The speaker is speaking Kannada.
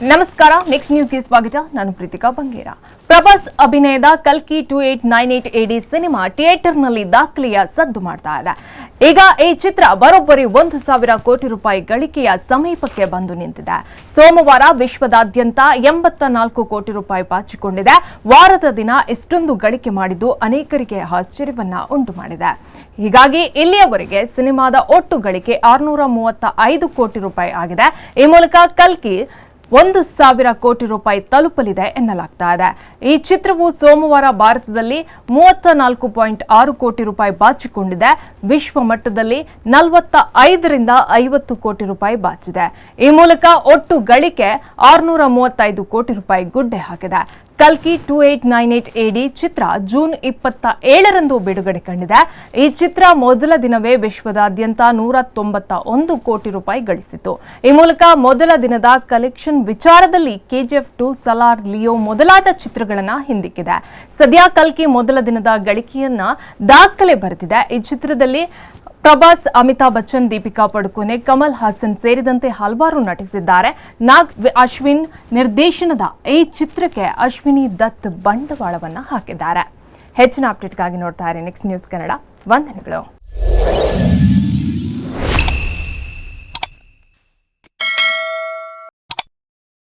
ನಮಸ್ಕಾರ. ನೆಕ್ಸ್ಟ್ ನ್ಯೂಸ್ಗೆ ಸ್ವಾಗತ. ನಾನು ಪ್ರೀತಿಕಾ ಬಂಗೇರ. ಪ್ರಭಾಸ್ ಅಭಿನಯದ ಕಲ್ಕಿ two eight nine eight AD cinema ಥಿಯೇಟರ್ನಲ್ಲಿ ದಾಖಲೆಯ ಸದ್ದು ಮಾಡ್ತಾ ಇದೆ. ಈಗ ಈ ಚಿತ್ರ ಬರೋಬ್ಬರಿ ಒಂದು ಸಾವಿರ ಕೋಟಿ ರೂಪಾಯಿ ಗಳಿಕೆಯ ಸಮೀಪಕ್ಕೆ ಬಂದು ನಿಂತಿದೆ. ಸೋಮವಾರ ವಿಶ್ವದಾದ್ಯಂತ ಎಂಬತ್ತ ನಾಲ್ಕು ಕೋಟಿ ರೂಪಾಯಿ ಬಾಚಿಕೊಂಡಿದೆ. ವಾರದ ದಿನ ಇಷ್ಟೊಂದು ಗಳಿಕೆ ಮಾಡಿದ್ದು ಅನೇಕರಿಗೆ ಆಶ್ಚರ್ಯವನ್ನ ಉಂಟು ಮಾಡಿದೆ. ಹೀಗಾಗಿ ಇಲ್ಲಿಯವರೆಗೆ ಸಿನಿಮಾದ ಒಟ್ಟು ಗಳಿಕೆ ಆರುನೂರ ಮೂವತ್ತ ಐದು ಕೋಟಿ ರೂಪಾಯಿ ಆಗಿದೆ. ಈ ಮೂಲಕ ಕಲ್ಕಿ ಒಂದು ಸಾವಿರ ಕೋಟಿ ರೂಪಾಯಿ ತಲುಪಲಿದೆ ಎನ್ನಲಾಗ್ತಾ ಇದೆ. ಈ ಚಿತ್ರವು ಸೋಮವಾರ ಭಾರತದಲ್ಲಿ ಮೂವತ್ತ ನಾಲ್ಕು ಪಾಯಿಂಟ್ ಆರು ಕೋಟಿ ರೂಪಾಯಿ ಬಾಚಿಕೊಂಡಿದೆ. ವಿಶ್ವ ಮಟ್ಟದಲ್ಲಿ ನಲವತ್ತ ಐದರಿಂದ ಐವತ್ತು ಕೋಟಿ ರೂಪಾಯಿ ಬಾಚಿದೆ. ಈ ಮೂಲಕ ಒಟ್ಟು ಗಳಿಕೆ ಆರುನೂರ ಮೂವತ್ತೈದು ಕೋಟಿ ರೂಪಾಯಿ ಗುಡ್ಡೆ ಹಾಕಿದೆ. ಕಲ್ಕಿ ಟೂ ಏಟ್ ನೈನ್ ಏಟ್ ಎಡಿ ಚಿತ್ರ ಜೂನ್ ಇಪ್ಪತ್ತ ಏಳರಂದು ಬಿಡುಗಡೆ ಕಂಡಿದೆ. ಈ ಚಿತ್ರ ಮೊದಲ ದಿನವೇ ವಿಶ್ವದಾದ್ಯಂತ ನೂರ ತೊಂಬತ್ತ ಒಂದು ಕೋಟಿ ರೂಪಾಯಿ ಗಳಿಸಿತು ಈ ಮೂಲಕ ಮೊದಲ ದಿನದ ಕಲೆಕ್ಷನ್ ವಿಚಾರದಲ್ಲಿ ಕೆಜಿಎಫ್ ಟು ಸಲಾರ್ ಲಿಯೋ ಮೊದಲಾದ ಚಿತ್ರಗಳನ್ನು ಹಿಂದಿಕ್ಕಿದೆ. ಸದ್ಯ ಕಲ್ಕಿ ಮೊದಲ ದಿನದ ಗಳಿಕೆಯನ್ನ ದಾಖಲೆ ಬರೆದಿದೆ. ಈ ಚಿತ್ರದಲ್ಲಿ ಪ್ರಭಾಸ್ ಅಮಿತಾಬ್ ಬಚ್ಚನ್, ದೀಪಿಕಾ ಪಡುಕೋನೆ ಕಮಲ್ ಹಾಸನ್ ಸೇರಿದಂತೆ ಹಲವಾರು ನಟಿಸಿದ್ದಾರೆ. ನಾಗ್ ಅಶ್ವಿನ್ ನಿರ್ದೇಶನದ ಈ ಚಿತ್ರಕ್ಕೆ ಅಶ್ವಿನಿ ದತ್ ಬಂಡವಾಳವನ್ನು ಹಾಕಿದ್ದಾರೆ. ಹೆಚ್ಚಿನ ಅಪ್ಡೇಟ್ಗಾಗಿ ನೋಡ್ತಾ ಇರಿ ನೆಕ್ಸ್ಟ್ ನ್ಯೂಸ್ ಕನ್ನಡ ವಂದನೆಗಳು.